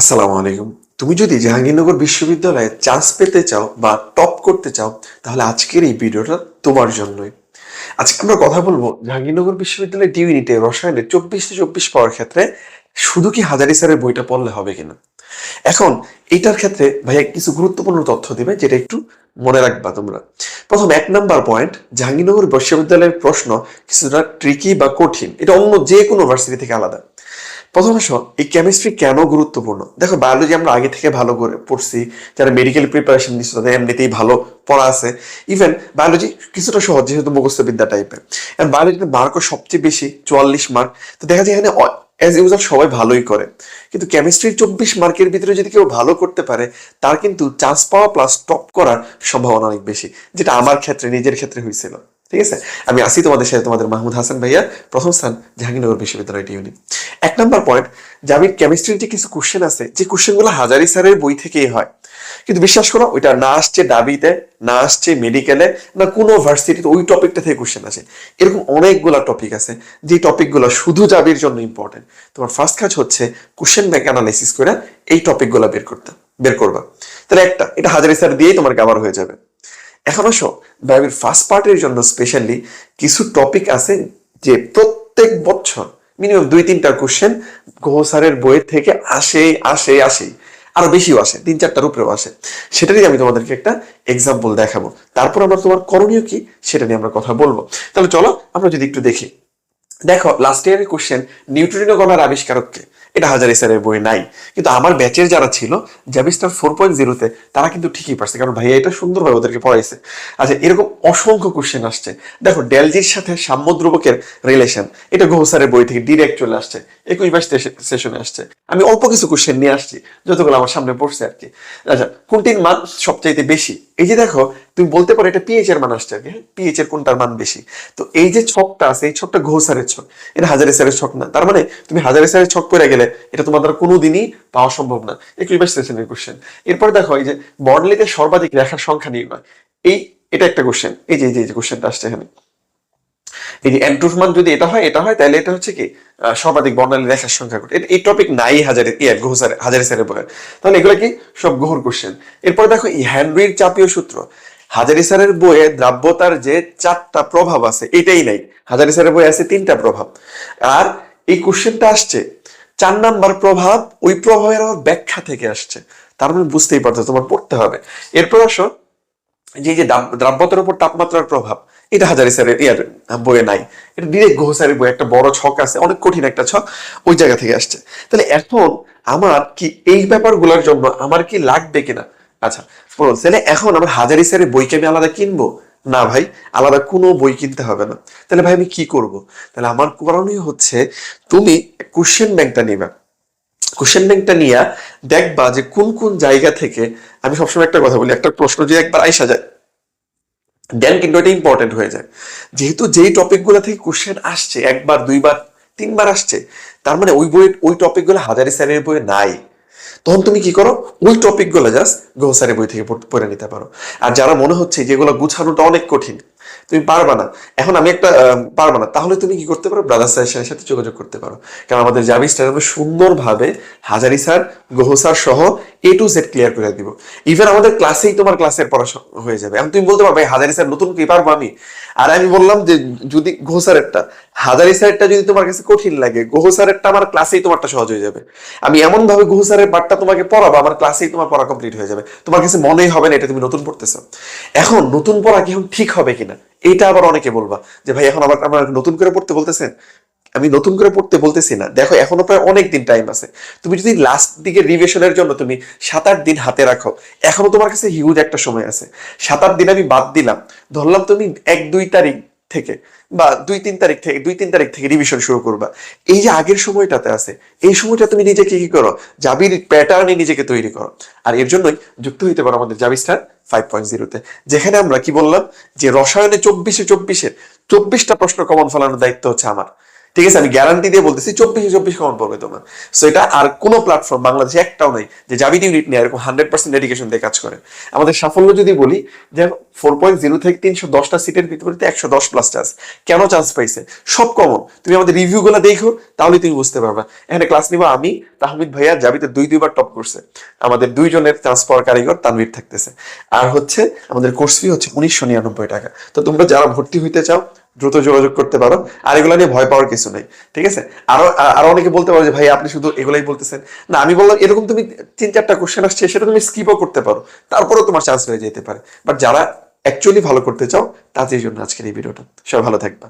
আসসালামু আলাইকুম। তুমি যদি জাহাঙ্গীরনগর বিশ্ববিদ্যালয়ে চান্স পেতে চাও বা টপ করতে চাও, তাহলে আজকের এই ভিডিওটা তোমার জন্যই। আজকে আমরা কথা বলব জাহাঙ্গীরনগর বিশ্ববিদ্যালয়ের ডি ইউনিটে চব্বিশ চব্বিশ পাওয়ার ক্ষেত্রে শুধু কি হাজারি স্যারের বইটা পড়লে হবে কিনা? এখন এটার ক্ষেত্রে ভাইয়া কিছু গুরুত্বপূর্ণ তথ্য দিবে যেটা একটু মনে রাখবা তোমরা। প্রথম এক নাম্বার পয়েন্ট জাহাঙ্গীরনগর বিশ্ববিদ্যালয়ের প্রশ্ন কিছুটা ট্রিকি বা কঠিন। এটা অন্য যে কোনো ভার্সিটি থেকে আলাদা। প্রথম আসো এই কেমিস্ট্রি কেন গুরুত্বপূর্ণ? দেখো বায়োলজি আমরা আগে থেকে ভালো করে পড়ছি, যারা মেডিকেল প্রিপারেশন নিচ্ছে তাদের এমনিতেই ভালো পড়া আছে। ইভেন বায়োলজি কিছুটা সহজ, যেহেতু মুখস্থ বিদ্যা টাইপের এবং বায়োলজিতে মার্কও সবচেয়ে বেশি, চুয়াল্লিশ মার্ক তো দেখা যায় এখানে অ্যাজ ইউজার সবাই ভালোই করে। কিন্তু কেমিস্ট্রির চব্বিশ মার্কের ভিতরে যদি কেউ ভালো করতে পারে, তার কিন্তু চান্স পাওয়া প্লাস টপ করার সম্ভাবনা অনেক বেশি, যেটা আমার ক্ষেত্রে, নিজের ক্ষেত্রে হয়েছিল। ঠিক আছে? আমি আসি তোমাদের সাথে, তোমাদের মাহমুদ হাসান ভাইয়া, প্রথম স্থান জাহাঙ্গীরনগর বিশ্ববিদ্যালয় ইউনি এক নম্বর পয়েন্ট জাবির কেমিস্ট্রির যে কিছু কোশ্চেন আছে, যে কোশ্চেনগুলো হাজারি স্যারের বই থেকেই হয়। কিন্তু বিশ্বাস করো, ওইটা না আসছে ডাবিতে না আসছে মেডিকেলে না কোনো ভার্সিটিতে ওই টপিকটা থেকে কোশ্চেন আসে। এরকম অনেকগুলা টপিক আছে, যে টপিকগুলো শুধু জাবির জন্য ইম্পর্টেন্ট তোমার ফার্স্ট কাজ হচ্ছে কোশ্চেন ব্যাংক অ্যানালাইসিস করে এই টপিকগুলো বের করতে, বের করবা। তাহলে একটা, এটা হাজারি স্যার দিয়েই তোমার কাভার হয়ে যাবে। এখন আসো বাইবেল ফার্স্ট পার্টের জন্য স্পেশালি কিছু টপিক আছে যে প্রত্যেক বছর মিনিমাম দুই, তিনটা কোশ্চেন গোহসারের বইয়ের থেকে আসে আসে আসে। আরও বেশিও আসে, তিন, চারটার উপরেও আসে। সেটারই আমি তোমাদেরকে একটা এক্সাম্পল দেখাবো। তারপর আমরা তোমার করণীয় কি সেটা নিয়ে আমরা কথা বলব। তাহলে চলো, আমরা যদি একটু দেখি। দেখো লাস্ট ইয়ারের কোশ্চেন নিউট্রিনো গণার আবিষ্কারককে। এটা হাজারি স্যারের বই নাই। কিন্তু আমার ব্যাচের যারা ছিল জাবিস্টার ফোর পয়েন্ট জিরোতে তারা কিন্তু ঠিকই পারছে। কারণ ভাইয়া এটা সুন্দরভাবে ওদেরকে পড়াইছে। আচ্ছা এরকম অসংখ্য কোশ্চেন আসছে। দেখো ডেলজির সাথে সাম্যদ্রবকের রিলেশন এটা গোহ স্যারের বই থেকে ডিরেক্ট চলে আসছে। একুশ বাইশ সেশনে আসছে। আমি অল্প কিছু কোশ্চেন নিয়ে আসছি, যতগুলো আমার সামনে পড়ছে আর কি। আচ্ছা কোনটির মান সবচাইতে বেশি? এই যে দেখো, তুমি বলতে পারো এটা পিএইচ এর মান আসছে কি পিএইচ এর কোনটার মান বেশি? তো এই যে ছকটা আছে, এই ছকটা ঘোষারের ছক। এটা হাজারে স্যারের ছক না। তার মানে তুমি হাজারে স্যারের ছক করে গেলে এটা তোমার দ্বারা কোনোদিনই পাওয়া সম্ভব না। একুশ বাইশ সেশনের কোশ্চেন এরপর দেখো, এই যে বর্ণলিতে সর্বাধিক রেখার সংখ্যা নির্ণয়। এই, এটা একটা কোশ্চেন এই যে এই যে কোশ্চেনটা আসছে এখানে। এই যে এন্টুর মান যদি এটা হয় এটা হয়, তাহলে এটা হচ্ছে কি সর্বাধিক বর্ণালী রেখার সংখ্যা কোট এই টপিক নাই হাজারে ইয়ে গুহ স্যার হাজারি স্যারের বইয়ের তাহলে এগুলো কি? সব গুহর কোশ্চেন এরপর দেখো, এই হ্যানরির চাপীয় সূত্র। হাজারি স্যারের বইয়ে দ্রাব্যতার যে চারটা প্রভাব আছে, এটাই নাই। হাজারি স্যারের বইয়ে আছে তিনটা প্রভাব। আর এই কোশ্চেনটা আসছে, চার নাম্বার প্রভাব ওই প্রভাবের আবার ব্যাখ্যা থেকে আসছে। তার মানে বুঝতেই পারছ, তোমার পড়তে হবে। এরপর আসো যে যে দ্রাব্যতার উপর তাপমাত্রার প্রভাব, এটা হাজারি স্যারের ইয়ার বইয়ে নাই। এটা ডিরেক্ট ঘোষ স্যারের বই একটা বড় ছক আছে, অনেক কঠিন একটা ছক, ওই জায়গা থেকে আসছে। তাহলে এখন আমার কি এই ব্যাপারগুলোর জন্য আমার কি লাগবে কিনা? আচ্ছা তাহলে এখন আমার হাজারি স্যারের বইকে আমি আলাদা কিনবো? না ভাই, আলাদা কোনো বই কিনতে হবে না। তাহলে ভাই আমি কি করব? তাহলে আমার করণীয় হচ্ছে, তুমি কোশ্চেন ব্যাংকটা নিবা। কোশ্চেন ব্যাংকটা নিয়ে দেখবা যে কোন কোন জায়গা থেকে, আমি সবসময় একটা কথা বলি, একটা প্রশ্ন যদি একবার আইসা যায় দেন কিন্তু এটা ইম্পর্টেন্ট হয়ে যায়। যেহেতু যেই টপিকগুলো থেকে কোশ্চেন আসছে, একবার, দুইবার, তিনবার আসছে, তার মানে ওই বই ওই টপিকগুলো হাজারি স্যারের বইয়ে নাই। তখন তুমি কি করো? ওই টপিকগুলো জাস্ট গো স্যারের বই থেকে পড়ে নিতে পারো। আর যারা মনে হচ্ছে যেগুলো গুছানোটা অনেক কঠিন তুমি পারবা না। এখন আমি একটা পারবা না। তাহলে তুমি কি করতে পারো? ব্রাদার স্যারের সাথে যোগাযোগ করতে পারো। কারণ আমাদের জাবি স্টার সুন্দরভাবে হাজারি স্যার গোহ স্যার সহ এ টু জেড ক্লিয়ার করে দিব। ইভেন আমাদের ক্লাসেই তোমার ক্লাসের পড়া স- হয়ে যাবে। এখন তুমি বলতে পারবে হাজারি স্যার নতুন কি পারব আমি? আর আমি বললাম যে, যদি গোহ স্যারেরটা হাজারি স্যারেরটা যদি তোমার কাছে কঠিন লাগে, গোহ স্যারেরটা আমার ক্লাসেই তোমারটা সহজ হয়ে যাবে। আমি এমন ভাবে গোহ স্যারের পাঠটা তোমাকে পড়াবো, আমার ক্লাসেই তোমার পড়া কমপ্লিট হয়ে যাবে। তোমার কাছে মনেই হবে না, এটা তুমি নতুন পড়তেছো। এখন নতুন পড়া কি এখন ঠিক হবে কিনা? এটা আবার অনেকে বলবা যে, ভাই, এখন আবার নতুন করে পড়তে বলতেছেন? আমি নতুন করে পড়তে বলতেছি না। দেখো, এখনও প্রায় অনেক দিন টাইম আছে। তুমি যদি লাস্ট দিকে রিভিশনের জন্য তুমি সাত আট দিন হাতে রাখো, এখনও তোমার কাছে হিউজ একটা সময় আছে। সাত আট দিন আমি বাদ দিলাম। ধরলাম তুমি এক দুই তারিখ থেকে বা দুই তিন তারিখ থেকে, দুই তিন তারিখ থেকে রিভিশন শুরু করবা। এই যে আগের সময়টাতে আছে, এই সময়টা তুমি নিজেকে কি করো? জাবির প্যাটার্নে নিজেকে তৈরি করো। আর এর জন্যই যুক্ত হইতে পারো আমাদের জাবি স্টার ফাইভ পয়েন্ট জিরোতে যেখানে আমরা কি বললাম? যে রসায়নে চব্বিশে চব্বিশে চব্বিশটা প্রশ্ন কমন ফেলানোর দায়িত্ব হচ্ছে আমার। ঠিক আছে, আমি গ্যারান্টি দিয়ে বলতেছি, চব্বিশে চব্বিশ কমন পড়বে তোমার? সো এটা আর কোনো প্ল্যাটফর্ম বাংলাদেশে একটাও নাই যে জাবিটি ইউনিট নিয়ে এরকম হান্ড্রেড পার্সেন্ট ডেডিকেশন দিয়ে কাজ করে। আমাদের সাফল্য যদি বলি, যে ফোর পয়েন্ট জিরো থেকে তিনশো দশটা সিটের বিপরীতে একশো দশ প্লাস চান্স কেন চান্স পাইছে? সব কমন তুমি আমাদের রিভিউ গুলো দেখো, তাহলে তুমি বুঝতে পারবা। এখানে ক্লাস নিবো আমি, তাহমিদ ভাইয়া জাবিতে দুই, দুইবার টপ করছে। আমাদের দুইজনের চান্স পাওয়ার কারিগর তানভীর থাকতেছে। আর হচ্ছে, আমাদের কোর্স ফি হচ্ছে উনিশশো নিরানব্বই টাকা। তো তোমরা যারা ভর্তি হইতে চাও দ্রুত যোগাযোগ করতে পারো। আর এগুলো নিয়ে ভয় পাওয়ার কিছু নেই, ঠিক আছে? আরও আরও অনেকে বলতে পারো যে, ভাই, আপনি শুধু এগুলাই বলতেছেন। না, আমি বললাম, এরকম তুমি তিন, চারটা কোশ্চেন আসছে, সেটা তুমি স্কিপও করতে পারো। তারপরেও তোমার চান্স হয়ে যেতে পারে। বাট যারা অ্যাকচুয়ালি ভালো করতে চাও, তাদের জন্য আজকের এই ভিডিওটা। সবাই ভালো থাকবা।